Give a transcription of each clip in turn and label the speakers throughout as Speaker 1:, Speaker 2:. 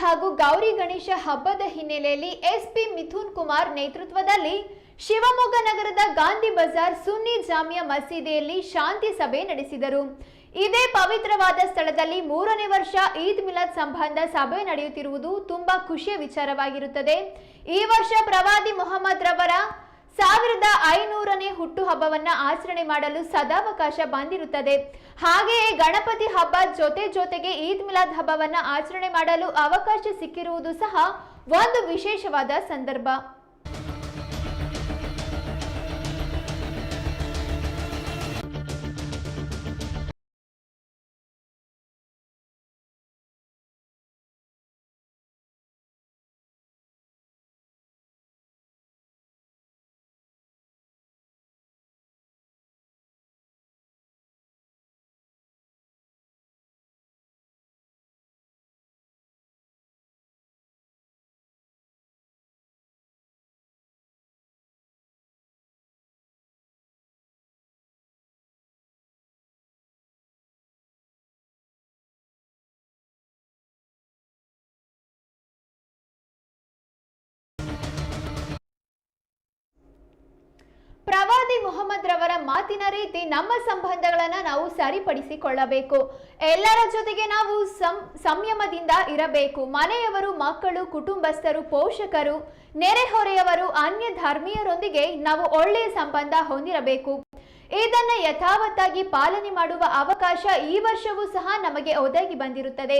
Speaker 1: ಹಾಗೂ ಗೌರಿ ಗಣೇಶ ಹಬ್ಬದ ಹಿನ್ನೆಲೆಯಲ್ಲಿ ಎಸ್ಪಿ ಮಿಥುನ್ ಕುಮಾರ್ ನೇತೃತ್ವದಲ್ಲಿ ಶಿವಮೊಗ್ಗ ನಗರದ ಗಾಂಧಿ ಬಜಾರ್ ಸುನ್ನಿ ಜಾಮಿಯಾ ಮಸೀದಿಯಲ್ಲಿ ಶಾಂತಿ ಸಭೆ ನಡೆಸಿದರು. ಇದೇ ಪವಿತ್ರವಾದ ಸ್ಥಳದಲ್ಲಿ ಮೂರನೇ ವರ್ಷ ಈದ್ ಮಿಲಾದ್ ಸಂಬಂಧ ಸಭೆ ನಡೆಯುತ್ತಿರುವುದು ತುಂಬಾ ಖುಷಿಯ ವಿಚಾರವಾಗಿರುತ್ತದೆ. ಈ ವರ್ಷ ಪ್ರವಾದಿ ಮೊಹಮ್ಮದ್ ರವರ ಸಾವಿರದ ಐನೂರನೇ ಹುಟ್ಟುಹಬ್ಬವನ್ನ ಆಚರಣೆ ಮಾಡಲು ಸದಾವಕಾಶ ಬಂದಿರುತ್ತದೆ. ಹಾಗೆಯೇ ಗಣಪತಿ ಹಬ್ಬ ಜೊತೆ ಜೊತೆಗೆ ಈದ್ ಮಿಲಾದ್ ಹಬ್ಬವನ್ನ ಆಚರಣೆ ಮಾಡಲು ಅವಕಾಶ ಸಿಕ್ಕಿರುವುದು ಸಹ ಒಂದು ವಿಶೇಷವಾದ ಸಂದರ್ಭ. ಮೊಹಮ್ಮದ್ ರವರ ಮಾತಿನ ರೀತಿ ನಮ್ಮ ಸಂಬಂಧಗಳನ್ನ ನಾವು ಸರಿಪಡಿಸಿಕೊಳ್ಳಬೇಕು. ಎಲ್ಲರ ಜೊತೆಗೆ ನಾವು ಸಂಯಮದಿಂದ ಇರಬೇಕು. ಮನೆಯವರು, ಮಕ್ಕಳು, ಕುಟುಂಬಸ್ಥರು, ಪೋಷಕರು, ನೆರೆಹೊರೆಯವರು, ಅನ್ಯ ಧರ್ಮೀಯರೊಂದಿಗೆ ನಾವು ಒಳ್ಳೆಯ ಸಂಬಂಧ ಹೊಂದಿರಬೇಕು. ಇದನ್ನ ಯಥಾವತ್ತಾಗಿ ಪಾಲನೆ ಮಾಡುವ ಅವಕಾಶ ಈ ವರ್ಷವೂ ಸಹ ನಮಗೆ ಒದಗಿ ಬಂದಿರುತ್ತದೆ.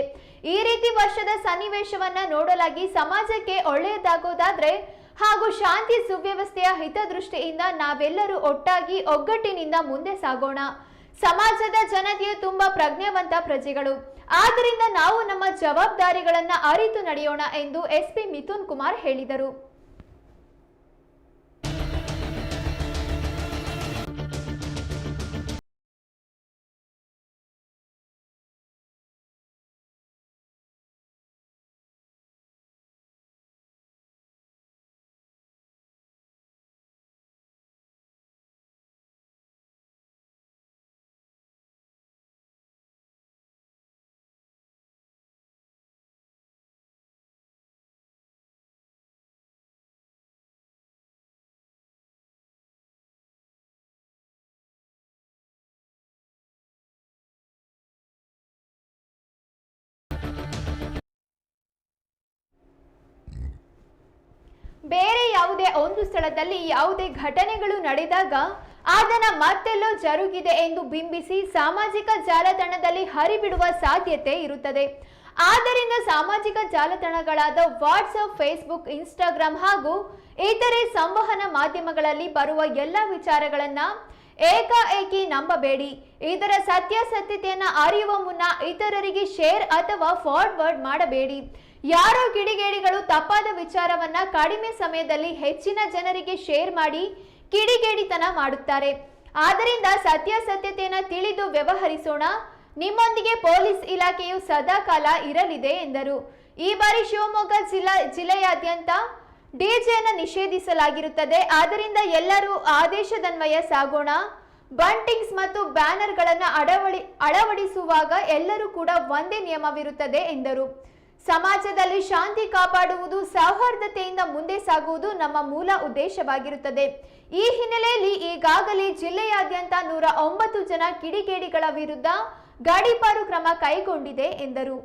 Speaker 1: ಈ ರೀತಿ ವರ್ಷದ ಸನ್ನಿವೇಶವನ್ನ ನೋಡಲಾಗಿ ಸಮಾಜಕ್ಕೆ ಒಳ್ಳೆಯದಾಗೋದಾದ್ರೆ ಹಾಗೂ ಶಾಂತಿ ಸುವ್ಯವಸ್ಥೆಯ ಹಿತದೃಷ್ಟಿಯಿಂದ ನಾವೆಲ್ಲರೂ ಒಟ್ಟಾಗಿ ಒಗ್ಗಟ್ಟಿನಿಂದ ಮುಂದೆ ಸಾಗೋಣ. ಸಮಾಜದ ಜನತೆಯು ತುಂಬಾ ಪ್ರಜ್ಞಾವಂತ ಪ್ರಜೆಗಳು. ಆದ್ದರಿಂದ ನಾವು ನಮ್ಮ ಜವಾಬ್ದಾರಿಗಳನ್ನ ಅರಿತು ನಡೆಯೋಣ ಎಂದು ಎಸ್ಪಿ ಮಿಥುನ್ ಕುಮಾರ್ ಹೇಳಿದರು. ಬೇರೆ ಯಾವುದೇ ಒಂದು ಸ್ಥಳದಲ್ಲಿ ಯಾವುದೇ ಘಟನೆಗಳು ನಡೆದಾಗ ಅದನ್ನ ಮತ್ತೆಲ್ಲೋ ಜರುಗಿದೆ ಎಂದು ಬಿಂಬಿಸಿ ಸಾಮಾಜಿಕ ಜಾಲತಾಣದಲ್ಲಿ ಹರಿಬಿಡುವ ಸಾಧ್ಯತೆ ಇರುತ್ತದೆ. ಆದ್ದರಿಂದ ಸಾಮಾಜಿಕ ಜಾಲತಾಣಗಳಾದ ವಾಟ್ಸಪ್ ಫೇಸ್ಬುಕ್, ಇನ್ಸ್ಟಾಗ್ರಾಮ್ ಹಾಗೂ ಇತರೆ ಸಂವಹನ ಮಾಧ್ಯಮಗಳಲ್ಲಿ ಬರುವ ಎಲ್ಲ ವಿಚಾರಗಳನ್ನ ಏಕಾಏಕಿ ನಂಬಬೇಡಿ. ಇದರ ಸತ್ಯಾಸತ್ಯತೆಯನ್ನ ಅರಿಯುವ ಮುನ್ನ ಇತರರಿಗೆ ಶೇರ್ ಅಥವಾ ಫಾರ್ವರ್ಡ್ ಮಾಡಬೇಡಿ. ಯಾರೋ ಕಿಡಿಗೇಡಿಗಳು ತಪ್ಪಾದ ವಿಚಾರವನ್ನ ಕಡಿಮೆ ಸಮಯದಲ್ಲಿ ಹೆಚ್ಚಿನ ಜನರಿಗೆ ಶೇರ್ ಮಾಡಿ ಕಿಡಿಗೇಡಿತನ ಮಾಡುತ್ತಾರೆ. ಆದ್ದರಿಂದ ಸತ್ಯಾಸತ್ಯತೆಯನ್ನ ತಿಳಿದು ವ್ಯವಹರಿಸೋಣ. ನಿಮ್ಮೊಂದಿಗೆ ಪೊಲೀಸ್ ಇಲಾಖೆಯು ಸದಾಕಾಲ ಇರಲಿದೆ ಎಂದರು. ಈ ಬಾರಿ ಶಿವಮೊಗ್ಗ ಜಿಲ್ಲಾ ಜಿಲ್ಲೆಯಾದ್ಯಂತ ಡಿಜೆಯನ್ನು ನಿಷೇಧಿಸಲಾಗಿರುತ್ತದೆ. ಆದ್ದರಿಂದ ಎಲ್ಲರೂ ಆದೇಶದನ್ವಯ ಸಾಗೋಣ. ಬಂಟಿಂಗ್ಸ್ ಮತ್ತು ಬ್ಯಾನರ್ಗಳನ್ನು ಅಳವಡಿ ಅಳವಡಿಸುವಾಗ ಎಲ್ಲರೂ ಕೂಡ ಒಂದೇ ನಿಯಮವಿರುತ್ತದೆ ಎಂದರು. ಸಮಾಜದಲ್ಲಿ ಶಾಂತಿ ಕಾಪಾಡುವುದು ಸೌಹಾರ್ದತೆಯಿಂದ ಮುಂದೆ ಸಾಗುವುದು ನಮ್ಮ ಮೂಲ ಉದ್ದೇಶವಾಗಿರುತ್ತದೆ. ಈ ಹಿನ್ನೆಲೆಯಲ್ಲಿ ಈಗಾಗಲೇ ಜಿಲ್ಲೆಯಾದ್ಯಂತ ನೂರ ಒಂಬತ್ತು ಜನ ಕಿಡಿಗೇಡಿಗಳ ವಿರುದ್ಧ ಗಡೀಪಾರು ಕ್ರಮ ಕೈಗೊಂಡಿದೆ ಎಂದರು.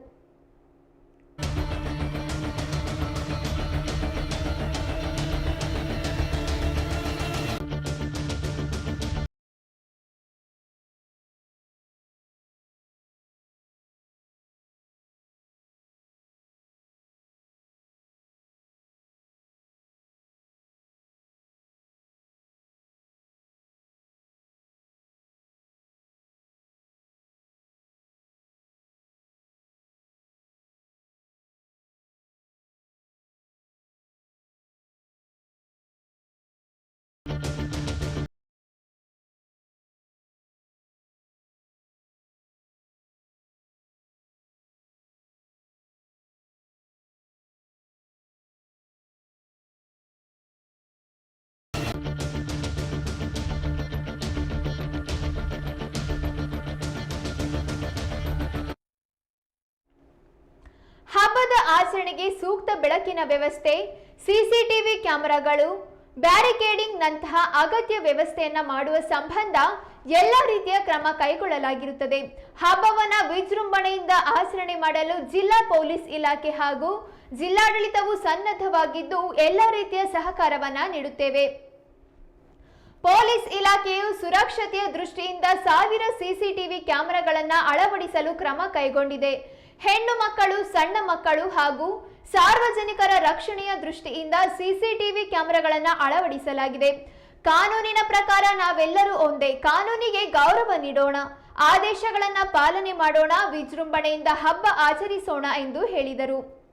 Speaker 1: ಹಬ್ಬದ ಆಚರಣೆಗೆ ಸೂಕ್ತ ಬೆಳಕಿನ ವ್ಯವಸ್ಥೆ ಸಿಸಿಟಿವಿ ಕ್ಯಾಮೆರಾಗಳು ಬ್ಯಾರಿಕೇಡಿಂಗ್ ನಂತಹ ಅಗತ್ಯ ವ್ಯವಸ್ಥೆಯನ್ನ ಮಾಡುವ ಸಂಬಂಧ ಎಲ್ಲ ರೀತಿಯ ಕ್ರಮ ಕೈಗೊಳ್ಳಲಾಗಿರುತ್ತದೆ. ಹಬ್ಬವನ್ನ ವಿಜೃಂಭಣೆಯಿಂದ ಆಚರಣೆ ಮಾಡಲು ಜಿಲ್ಲಾ ಪೊಲೀಸ್ ಇಲಾಖೆ ಹಾಗೂ ಜಿಲ್ಲಾಡಳಿತವು ಸನ್ನದ್ಧವಾಗಿದ್ದು ಎಲ್ಲ ರೀತಿಯ ಸಹಕಾರವನ್ನ ನೀಡುತ್ತೇವೆ. ಪೊಲೀಸ್ ಇಲಾಖೆಯು ಸುರಕ್ಷತೆಯ ದೃಷ್ಟಿಯಿಂದ ಸಾವಿರ ಸಿಸಿಟಿವಿ ಕ್ಯಾಮೆರಾಗಳನ್ನು ಅಳವಡಿಸಲು ಕ್ರಮ ಕೈಗೊಂಡಿದೆ. ಹೆಣ್ಣು ಮಕ್ಕಳು, ಸಣ್ಣ ಮಕ್ಕಳು ಹಾಗೂ ಸಾರ್ವಜನಿಕರ ರಕ್ಷಣೆಯ ದೃಷ್ಟಿಯಿಂದ ಸಿಸಿಟಿವಿ ಕ್ಯಾಮೆರಾಗಳನ್ನು ಅಳವಡಿಸಲಾಗಿದೆ. ಕಾನೂನಿನ ಪ್ರಕಾರ ನಾವೆಲ್ಲರೂ ಒಂದೇ, ಕಾನೂನಿಗೆ ಗೌರವ ನೀಡೋಣ, ಆದೇಶಗಳನ್ನು ಪಾಲನೆ ಮಾಡೋಣ, ವಿಜೃಂಭಣೆಯಿಂದ ಹಬ್ಬ ಆಚರಿಸೋಣ ಎಂದು ಹೇಳಿದರು.